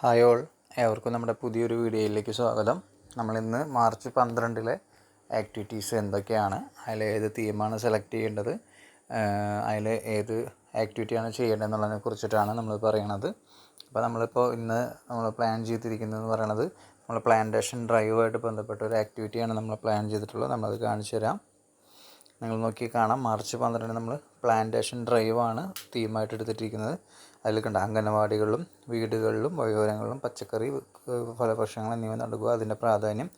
Hi all. ഏവർക്കും നമ്മുടെ പുതിയൊരു വീഡിയോയിലേക്ക് സ്വാഗതം. നമ്മളിന്ന് മാർച്ച് പന്ത്രണ്ടിലെ ആക്ടിവിറ്റീസ് എന്തൊക്കെയാണ്? അതിൽ ഏത് തീമാണ് സെലക്ട് ചെയ്യേണ്ടത്? അതിൽ ഏത് ആക്ടിവിറ്റിയാണ് ചെയ്യേണ്ടത് എന്നുള്ളതിനെ കുറിച്ചിട്ടാണ് നമ്മൾ പറയണത്. അപ്പോൾ നമ്മളിപ്പോൾ ഇന്ന് നമ്മൾ പ്ലാൻ ചെയ്തിരിക്കുന്നതെന്ന് പറയണത് നമ്മൾ പ്ലാന്റേഷൻ ഡ്രൈവുമായിട്ട് ബന്ധപ്പെട്ട ഒരു ആക്ടിവിറ്റിയാണ് നമ്മൾ പ്ലാൻ ചെയ്തിട്ടുള്ളത്. നമ്മളത് കാണിച്ചു തരാം. നിങ്ങൾ നോക്കി കാണാം. മാർച്ച് പന്ത്രണ്ടിന് നമ്മൾ പ്ലാന്റേഷൻ ഡ്രൈവാണ് തീമായിട്ട് എടുത്തിട്ടിരിക്കുന്നത് അതിൽ കണ്ട അംഗനവാടികളിലും വീടുകളിലും വയോജനങ്ങളിലും പച്ചക്കറി ഫലഭക്ഷണങ്ങൾ എന്നിവ നൽകുക അതിന്റെ പ്രാധാന്യം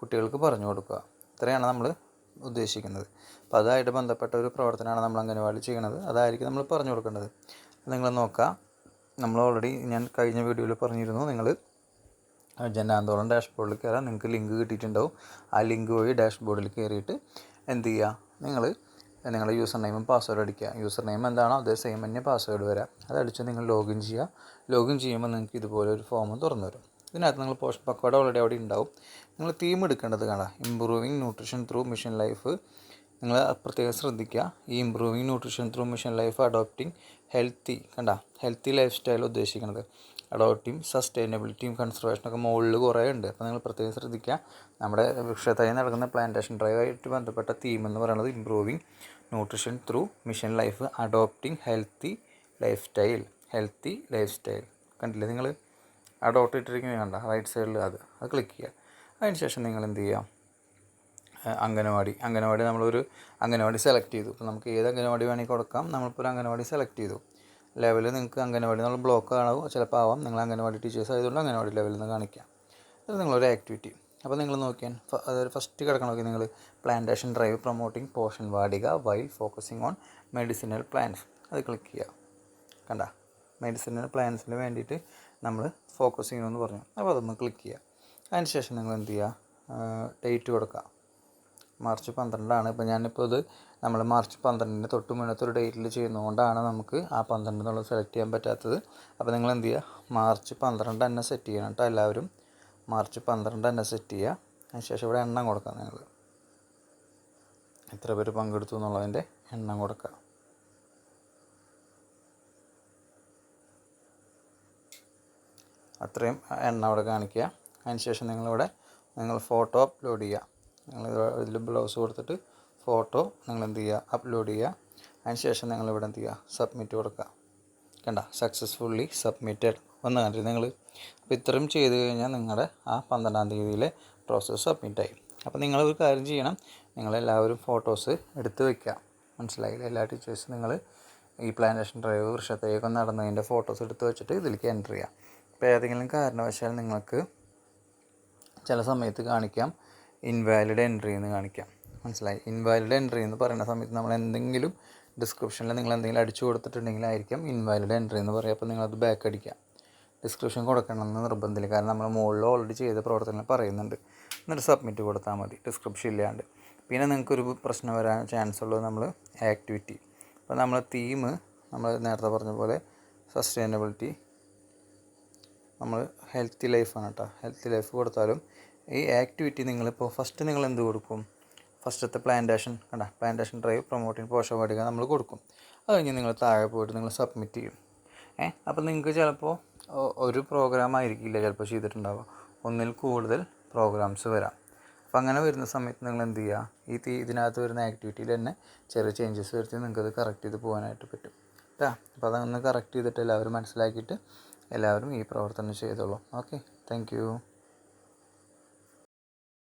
കുട്ടികൾക്ക് പറഞ്ഞു കൊടുക്കുക. ഇത്രയാണ് നമ്മൾ ഉദ്ദേശിക്കുന്നത്. അപ്പോൾ അതായിട്ട് ബന്ധപ്പെട്ട ഒരു പ്രവർത്തനമാണ് നമ്മൾ അംഗനവാടി ചെയ്യണത് അതായിരിക്കും നമ്മൾ പറഞ്ഞു കൊടുക്കേണ്ടത്. നിങ്ങൾ നോക്കുക. നമ്മൾ ഓൾറെഡി ഞാൻ കഴിഞ്ഞ വീഡിയോയിൽ പറഞ്ഞിരുന്നു. നിങ്ങൾ ജനാന്തോളം ഡാഷ്ബോർഡിൽ കയറാൻ നിങ്ങൾക്ക് ലിങ്ക് കിട്ടിയിട്ടുണ്ടാവും. ആ ലിങ്ക് വഴി ഡാഷ്ബോർഡിൽ കയറിയിട്ട് എന്ത് ചെയ്യുക? നിങ്ങൾ നിങ്ങളുടെ യൂസർ നെയിമും പാസ്വേഡ് അടിക്കുക. യൂസർ നെയിം എന്താണോ അതേ സെയിം തന്നെ പാസ്വേഡ് വരാം. അതടിച്ച് നിങ്ങൾ ലോഗിൻ ചെയ്യുക. ലോഗിൻ ചെയ്യുമ്പോൾ നിങ്ങൾക്ക് ഇതുപോലെ ഒരു ഫോം തുറന്നു വരും ഇതിനകത്ത് നിങ്ങൾ പോസ്റ്റ് പക്കോട ഓൾറെഡി അവിടെ ഉണ്ടാവും. നിങ്ങൾ തീം എടുക്കേണ്ടത് കാണാം. Improving nutrition through mission life നിങ്ങൾ പ്രത്യേകം ശ്രദ്ധിക്കുക. ഈ improving nutrition through mission life adopting healthy കണ്ട? ഹെൽത്തി ലൈഫ് സ്റ്റൈൽ ഉദ്ദേശിക്കുന്നത്. അഡോപ്റ്റിംഗ് സസ്റ്റൈനബിലിറ്റിയും കൺസർവേഷനൊക്കെ മുകളിൽ കുറേ ഉണ്ട്. അപ്പോൾ നിങ്ങൾ പ്രത്യേകം ശ്രദ്ധിക്കുക. നമ്മുടെ വൃക്ഷത്തായി നടക്കുന്ന പ്ലാന്റേഷൻ ഡ്രൈവായിട്ട് ബന്ധപ്പെട്ട തീം എന്ന് പറയുന്നത് improving nutrition through mission life adopting healthy lifestyle healthy lifestyle കണ്ടില്ലേ നിങ്ങൾ അഡോപ്റ്റ് ഇട്ടിരിക്കുന്നത് കണ്ട? റൈറ്റ് സൈഡിൽ അത്. അത് ക്ലിക്ക് ചെയ്യുക. അതിന് ശേഷം നിങ്ങൾ എന്ത് ചെയ്യുക? അംഗനവാടി. അംഗനവാടി നമ്മളൊരു അംഗനവാടി സെലക്ട് ചെയ്തു. ഇപ്പോൾ നമുക്ക് ഏത് അംഗനവാടി വേണമെങ്കിൽ കൊടുക്കാം? നമ്മളിപ്പോൾ ഒരു അംഗനവാടി സെലക്ട് ചെയ്തു. ലെവൽ നിങ്ങൾക്ക് അംഗനവാടി നമ്മൾ ബ്ലോക്ക് ആണോ ചിലപ്പോൾ ആവാം. നിങ്ങൾ അംഗനവാടി ടീച്ചേഴ്സ് ആയതുകൊണ്ട് അംഗനവാടി ലെവലിൽ നിന്ന് കാണിക്കാം. അത് നിങ്ങളൊരു ആക്ടിവിറ്റി അപ്പോൾ നിങ്ങൾ നോക്കിയാൽ അതായത് ഫസ്റ്റ് കിടക്കണം നോക്കി നിങ്ങൾ plantation drive promoting Poshan Vatika while focusing on medicinal plants അത് ക്ലിക്ക് ചെയ്യുക. കണ്ട? മെഡിസിനൽ പ്ലാന്റ്സിന് വേണ്ടിയിട്ട് നമ്മൾ ഫോക്കസ് ചെയ്യണമെന്ന് പറഞ്ഞു. അപ്പോൾ അതൊന്ന് ക്ലിക്ക് ചെയ്യുക. അതിന് ശേഷം നിങ്ങൾ എന്ത് ചെയ്യുക? ഡേറ്റ് കൊടുക്കുക. മാർച്ച് പന്ത്രണ്ടാണ്. ഇപ്പോൾ ഞാനിപ്പോൾ ഇത് നമ്മൾ മാർച്ച് പന്ത്രണ്ടിന് തൊട്ട് മുന്നത്തെ ഒരു ഡേറ്റിൽ ചെയ്യുന്നതുകൊണ്ടാണ് നമുക്ക് ആ പന്ത്രണ്ട് എന്നുള്ളത് സെലക്ട് ചെയ്യാൻ പറ്റാത്തത്. അപ്പോൾ നിങ്ങൾ എന്ത് ചെയ്യുക? മാർച്ച് പന്ത്രണ്ട് തന്നെ സെറ്റ് ചെയ്യണം കേട്ടോ എല്ലാവരും. മാർച്ച് പന്ത്രണ്ട് തന്നെ സെറ്റ് ചെയ്യുക അതിനുശേഷം ഇവിടെ എണ്ണം കൊടുക്കാം നിങ്ങൾ എത്ര പേര് പങ്കെടുത്തു എന്നുള്ളതിന്റെ എണ്ണം കൊടുക്കുക അത്രയും എണ്ണ അവിടെ കാണിക്കുക. അതിനുശേഷം നിങ്ങളിവിടെ നിങ്ങൾ ഫോട്ടോ അപ്ലോഡ് ചെയ്യുക. നിങ്ങൾ ഇതിൽ ബ്ലൗസ് കൊടുത്തിട്ട് ഫോട്ടോ നിങ്ങൾ എന്ത് ചെയ്യുക? അപ്ലോഡ് ചെയ്യുക. അതിനുശേഷം നിങ്ങളിവിടെ എന്ത് ചെയ്യുക? സബ്മിറ്റ് കൊടുക്കുക. കണ്ട സക്സസ്ഫുള്ളി സബ്മിറ്റഡ് വന്ന് കണ്ടിരുന്നു നിങ്ങൾ അപ്പോൾ ഇത്രയും ചെയ്ത് കഴിഞ്ഞാൽ നിങ്ങളുടെ ആ പന്ത്രണ്ടാം തീയതിയിലെ പ്രോസസ്സ് സബ്മിറ്റായി അപ്പോൾ നിങ്ങൾ ഒരു കാര്യം ചെയ്യണം. നിങ്ങളെല്ലാവരും ഫോട്ടോസ് എടുത്ത് വെക്കുക. മനസ്സിലായില്ല? എല്ലാ ടീച്ചേഴ്സും നിങ്ങൾ ഈ പ്ലാന്റേഷൻ ഡ്രൈവ് വൃക്ഷത്തേക്ക് നടന്നതിന്റെ ഫോട്ടോസ് എടുത്ത് വെച്ചിട്ട് ഇതിലേക്ക് എന്റർ ചെയ്യുക. ഇപ്പോൾ ഏതെങ്കിലും കാരണവശാൽ നിങ്ങൾക്ക് ചില സമയത്ത് കാണിക്കാം. ഇൻവാലിഡ് എൻട്രി എന്ന് കാണിക്കാം. മനസ്സിലായി? ഇൻവാലിഡ് എൻട്രി എന്ന് പറയുന്ന സമയത്ത് നമ്മൾ എന്തെങ്കിലും ഡിസ്ക്രിപ്ഷനിൽ നിങ്ങൾ എന്തെങ്കിലും അടിച്ചു കൊടുത്തിട്ടുണ്ടെങ്കിലായിരിക്കും ഇൻവാലിഡ് എൻട്രി എന്ന് പറയുക. അപ്പോൾ നിങ്ങളത് ബാക്ക് അടിക്കുക. ഡിസ്ക്രിപ്ഷൻ കൊടുക്കണമെന്ന് നിർബന്ധമില്ല. കാരണം നമ്മൾ മുകളിൽ ഓൾറെഡി ചെയ്ത പ്രവർത്തനങ്ങൾ പറയുന്നുണ്ട്. എന്നിട്ട് സബ്മിറ്റ് കൊടുത്താൽ മതി. ഡിസ്ക്രിപ്ഷൻ ഇല്ലാണ്ട്. പിന്നെ നിങ്ങൾക്കൊരു പ്രശ്നം വരാൻ ചാൻസ് ഉള്ളത് നമ്മൾ ആക്ടിവിറ്റി അപ്പോൾ നമ്മൾ തീം നമ്മൾ നേരത്തെ പറഞ്ഞ പോലെ സസ്റ്റൈനബിലിറ്റി നമ്മൾ ഹെൽത്തി ലൈഫാണ് കേട്ടോ ഹെൽത്തി ലൈഫ് കൊടുത്താലും ഈ ആക്ടിവിറ്റി നിങ്ങളിപ്പോൾ ഫസ്റ്റ് നിങ്ങൾ എന്ത് കൊടുക്കും? ഫസ്റ്റത്തെ പ്ലാന്റേഷൻ കണ്ട? പ്ലാന്റേഷൻ ഡ്രൈവ് പ്രൊമോട്ടിങ് പോഷകവാടിക നമ്മൾ കൊടുക്കും. അത് കഴിഞ്ഞ് നിങ്ങൾ താഴെ പോയിട്ട് നിങ്ങൾ സബ്മിറ്റ് ചെയ്യും. ഏ? അപ്പോൾ നിങ്ങൾക്ക് ചിലപ്പോൾ ഒരു പ്രോഗ്രാം ആയിരിക്കില്ല ചിലപ്പോൾ ചെയ്തിട്ടുണ്ടാവുക. ഒന്നിൽ കൂടുതൽ പ്രോഗ്രാംസ് വരാം. അപ്പോൾ അങ്ങനെ വരുന്ന സമയത്ത് നിങ്ങൾ എന്ത് ചെയ്യുക ഈ തീ ഇതിനകത്ത് വരുന്ന ആക്ടിവിറ്റിയിൽ തന്നെ ചെറിയ ചേഞ്ചസ് വരുത്തി നിങ്ങൾക്കത് കറക്റ്റ് ചെയ്ത് പോകാനായിട്ട് പറ്റും. കേട്ടോ അപ്പോൾ അതൊന്ന് കറക്റ്റ് ചെയ്തിട്ട് എല്ലാവരും മനസ്സിലാക്കിയിട്ട് എല്ലാവരും ഈ പ്രവർത്തനം ചെയ്തോളൂ. Okay thank